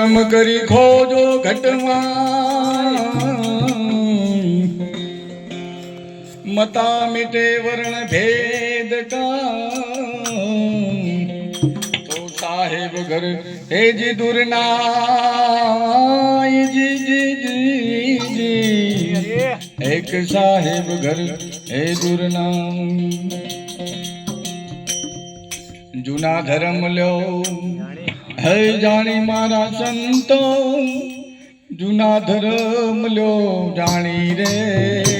કમ કરી ખોજો ઘટમાં. મતા મિટે વર્ણ ભેદ કા સાહેબ ઘર હે જી દુરના જી જી જી જી. એક સાહેબ ઘર હે દુરના જૂના ધર્મ લ્યો હે જાણી મારા સંતો જૂના ધર્મ લો જાણી રે.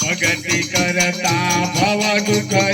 ભગતિ કરતા ભવ દુઃખ